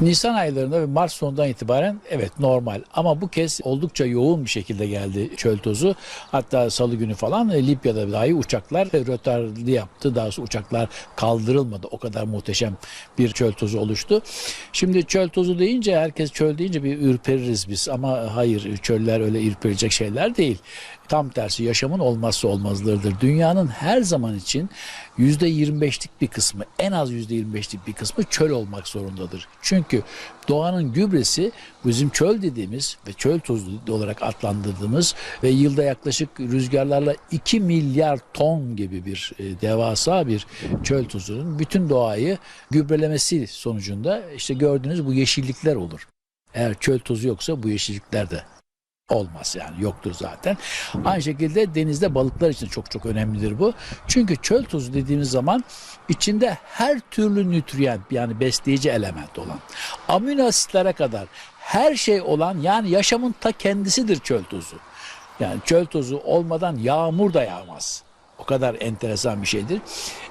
Nisan aylarında ve Mart sonundan itibaren evet normal ama bu kez oldukça yoğun bir şekilde geldi çöl tozu. Hatta salı günü falan e, Libya'da dahi uçaklar e, rötarlı yaptı. Daha sonra uçaklar kaldırılmadı. O kadar muhteşem bir çöl tozu oluştu. Şimdi çöl tozu deyince herkes çöl deyince bir ürpeririz biz ama hayır çöller öyle ürperecek şeyler değil. Tam tersi yaşamın olmazsa olmazlarıdır. Dünyanın her zaman için %25'lik bir kısmı en az %25'lik bir kısmı çöl olmak zorundadır. Çünkü doğanın gübresi bizim çöl dediğimiz ve çöl tozu olarak adlandırdığımız ve yılda yaklaşık rüzgarlarla 2 milyar ton gibi bir e, devasa bir çöl tozunun bütün doğayı gübrelemesi sonucunda işte gördüğünüz bu yeşillikler olur. Eğer çöl tozu yoksa bu yeşillikler de olmaz yani yoktur zaten. Aynı şekilde denizde balıklar için çok çok önemlidir bu. Çünkü çöl tozu dediğimiz zaman içinde her türlü nütriyent yani besleyici element olan amino asitlere kadar her şey olan yani yaşamın ta kendisidir çöl tozu. Yani çöl tozu olmadan yağmur da yağmaz. O kadar enteresan bir şeydir.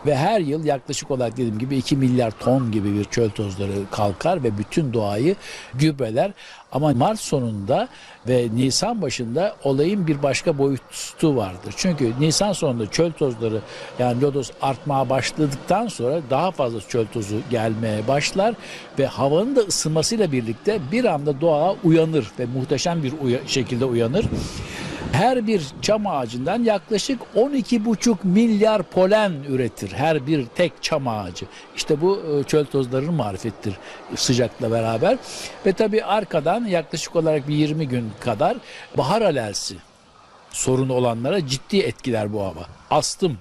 Ve her yıl yaklaşık olarak dediğim gibi 2 milyar ton gibi bir çöl tozları kalkar ve bütün doğayı gübreler. Ama Mart sonunda ve Nisan başında olayın bir başka boyutu vardır. Çünkü Nisan sonunda çöl tozları yani lodos artmaya başladıktan sonra daha fazla çöl tozu gelmeye başlar ve havanın da ısınmasıyla birlikte bir anda doğa uyanır ve muhteşem bir uya- şekilde uyanır. Her bir çam ağacından yaklaşık 12,5 milyar polen üretir. Her bir tek çam ağacı. İşte bu e, çöl tozlarının marifettir sıcakla beraber. Ve tabii arkadan yaklaşık olarak bir 20 gün kadar bahar alerjisi sorunu olanlara ciddi etkiler bu hava. Astım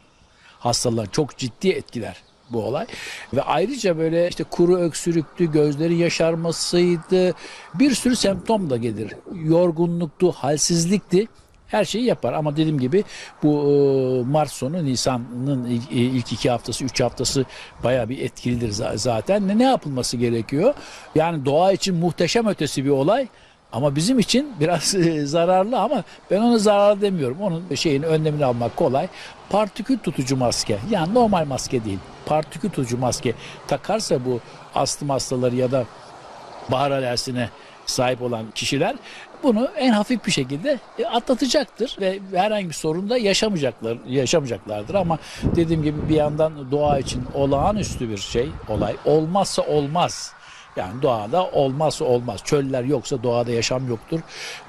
hastalığı çok ciddi etkiler bu olay. Ve ayrıca böyle işte kuru öksürüktü, gözlerin yaşarmasıydı. Bir sürü semptom da gelir. Yorgunluktu, halsizlikti. Her şeyi yapar ama dediğim gibi bu e, Mart sonu Nisan'ın ilk, e, ilk iki haftası, üç haftası bayağı bir etkilidir za- zaten. Ne, ne yapılması gerekiyor? Yani doğa için muhteşem ötesi bir olay. Ama bizim için biraz e, zararlı ama ben onu zararlı demiyorum. Onun şeyin önlemini almak kolay. Partikül tutucu maske yani normal maske değil. Partikül tutucu maske takarsa bu astım hastaları ya da bahar alerjisine sahip olan kişiler bunu en hafif bir şekilde e, atlatacaktır ve herhangi bir sorun da yaşamayacaklar yaşamayacaklardır ama dediğim gibi bir yandan doğa için olağanüstü bir şey olay olmazsa olmaz. Yani doğada olmazsa olmaz. Çöller yoksa doğada yaşam yoktur.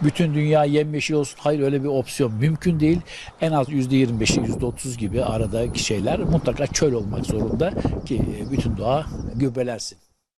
Bütün dünya yemyeşil olsun. Hayır öyle bir opsiyon mümkün değil. En az %25'i %30 gibi aradaki şeyler mutlaka çöl olmak zorunda ki bütün doğa gübrelensin.